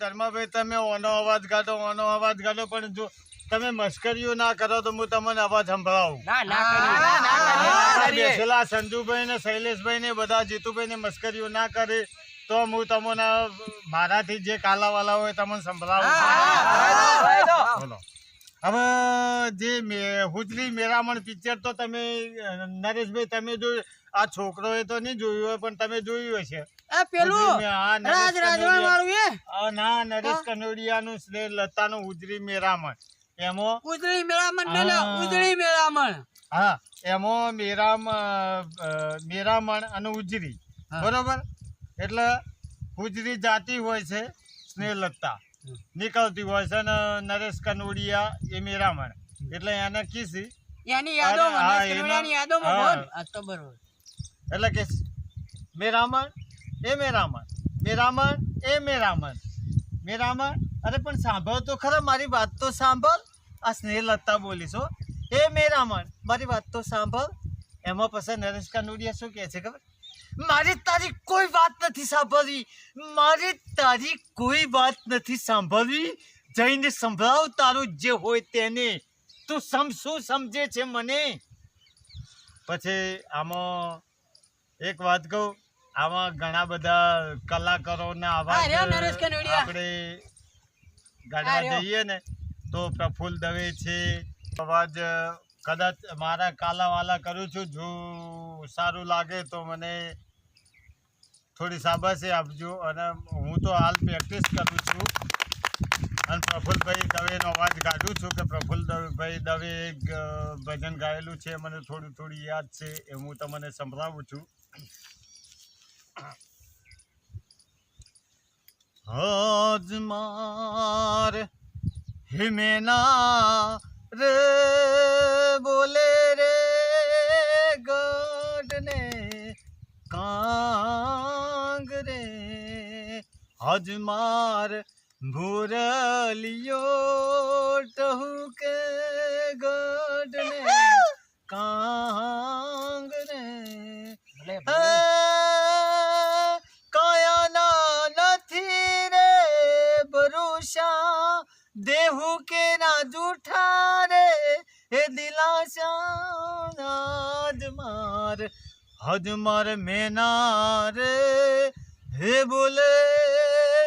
ધર્માભાઈ તમે ઓનો અવાજ કાઢો ઓનો અવાજ કાઢો પણ જો તમે મશ્કરીઓ ના કરો તો હું તમને અવાજ સંભળાવું. બેસેલા સંજુભાઈ ને શૈલેષભાઈ ને બધા જીતુભાઈ ને મશ્કરીઓ ના કરે તો હું તમને મારાથી જે કાલાવાલા હોય તમને સંભળાવું. બોલો. હવે જે હુજરી મેરામણ પિક્ચર તો તમે નરેશભાઈ તમે જોયું આ છોકરોએ તો નહીં જોયું હોય પણ તમે જોયું હશે. એ પેલું. હુજરી મે- હા, નરેશ રાજ રાજવાણ વાળું એ ના નરેશ કનોડિયાનું શ્રેય લતાનું ઉજરી મેરામણ. એમાં ઉજળી મેળામણ ને ને ઉજળી મેળામણ હા એમાં મેરામ અ, અ, મેરામણ અને ઉજરી. બરોબર? એટલે ઉજરી જાતિ હોય છે સ્નેહલતા નીકળતી હોય છે અને નરેશ કનોડિયા એ મેરામણ. એટલે એને કીસી. એની નરેશ કનોડિયાની એમાં- યાદોમાં હા. રામણ કે મેરામણ એ મેરામણ એ મેરામણ મેરામણ અરે, પણ સાંભળ તો ખરા, મારી વાત તો સાંભળ. આ સ્નેહલતા બોલીશ એ મેરામણ મારી વાત તો સાંભળ. એમાં પછી નરેશ કાનુડિયા શું કહે છે ખબર? મારી તારી કોઈ વાત નથી સાંભળવી મારી તારી કોઈ વાત નથી સાંભળવી જઈને સંભળાવ તારું જે હોય તેને. તું સમ, શું સમજે છે મને? પછી આમાં એક વાત કહું. આમાં ઘણા બધા કલાકારોના અવાજ આપણે ગાડવા જઈએ ને તો પ્રફુલ્લ દવે છે. અવાજ કદાચ મારા કાલાવાલા કરું છું. જો સારું લાગે તો મને થોડી શાબાશી આપજો. અને હું તો હાલ પ્રેક્ટિસ કરું છું. અને પ્રફુલભાઈ દવેનો અવાજ કાઢું છું કે દવેભાઈ દવે એક ભજન ગાયેલું છે. મને થોડું થોડું યાદ છે એ હું તમને સંભળાવું છું. હજ માર હિમેના રે બોલે રે ગઢને કાંગ રે હજ માર ભૂરલિયો ટહુકે ભરોસા દેહુ કે जूठा रे हे માર હજ માર મેના રે? હે બોલે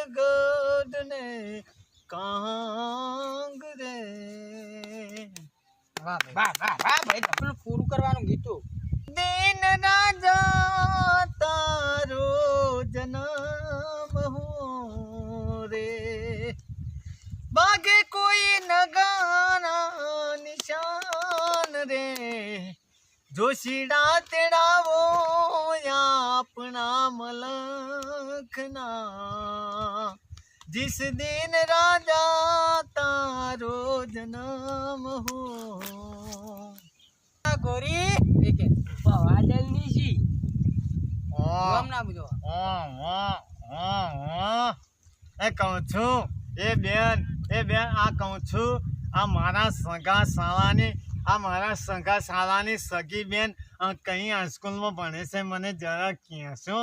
ગઢને કાંગ રે? વાહ વાહ વાહ વાહ ભાઈ પૂરું કરવાનું ગીતું. દીન રાજા તારો જન્મ હો બાગે કોઈ નગાના નિશાન રે જોશીડા તેડાવો આપણા મલખના जिस दिन राजा तारो जन्म हो આ ગોરી એ કે વાદળની છી हाँ। ગામ ના બધો એ કહું છું એ બેન એ બેન આ કહું છું આ મારા સગા શાળાની આ મારા સગા શાળાની સગી બેન કઈ હાઈસ્કૂલમાં ભણે છે મને જરા કહેશો.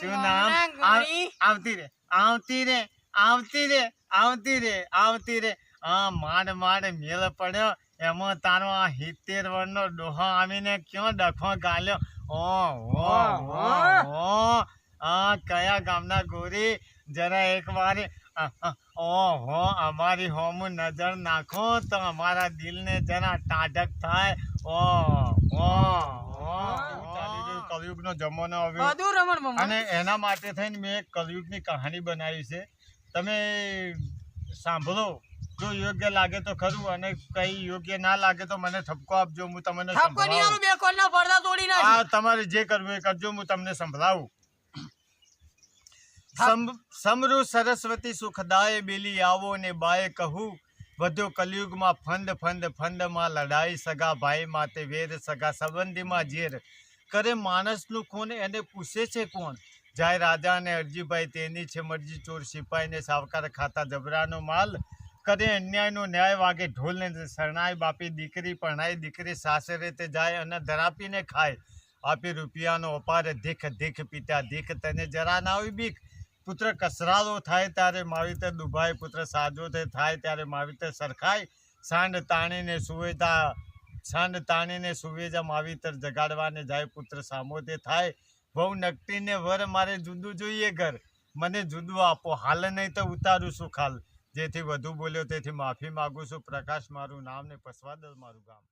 શું નામ? આવ- આવતી રે આવતી રે આવતી રે આવતી રે આવતી રે. હા માંડ માંડ મેળ પડ્યો એમાં તારો આ હિત્તેર વર્ષનો ડોહો આવીને ક્યાં ડખો ગાલ્યો? ઓ. ઓ ઓ. આ કયા ગામના ગોરી? જરા એક વાર ઓહો અમારી હોમ નજર નાખો તો અમારા દિલને જરા ટાઢક થાય. ઓહો કલયુગનો જમાનો આવ્યો. અને એના માટે થઈને મેં એક કલયુગની કહાની બનાવી છે. તમે સાંભળો. જો યોગ્ય લાગે તો ખરું અને કઈ યોગ્ય ના લાગે તો મને ઠપકો આપજો. હું તમને તમારે જે કરવું એ કરજો. હું તમને સંભળાવું. સમરુ સરસ્વતી સુખદાય બેલી આવો ને બાએ કહું. વધુ કલયુગમાં ફંદ ફંદ, ફંદમાં લડાઈ સગા ભાઈ માતે વેર સગા સંબંધીમાં ઝેર કરે માણસનું ખૂન એને પૂછે છે કોણ? જાય રાજા અને અરજીભાઈ, તેની છે મરજી ચોર સિપાહીને સાવકાર ખાતા જબરાનો માલ. કરે અન્યાયનો ન્યાય વાગે ઢોલને શરણાઈ બાપી દીકરી પરણાઈ દીકરી સાસરે તે જાય અને ધરાપીને ખાય. આપી રૂપિયાનો અપાર ધીખ ધીખ પીતા ધીખ તને જરા ના આવી બીક. પુત્ર કસરાલો થાય ત્યારે માવીતર દુભાય, પુત્ર સાજો થાય ત્યારે માવીતર સરખાય. સાંડ તાણીને સુવેતા સાંડ તાણીને સુવેજા માવીતર જગાડવાને જાય, પુત્ર સામોતે થાય. બહુ નકટીને વર મારે જુદું જોઈએ ઘર. મને જુદું આપો, હાલ નહીં તો ઉતારું છું ખાલ? જેથી વધુ બોલ્યો, તેથી માફી માગું છું. પ્રકાશ, મારું નામ ને પસવાદલ મારું ગામ.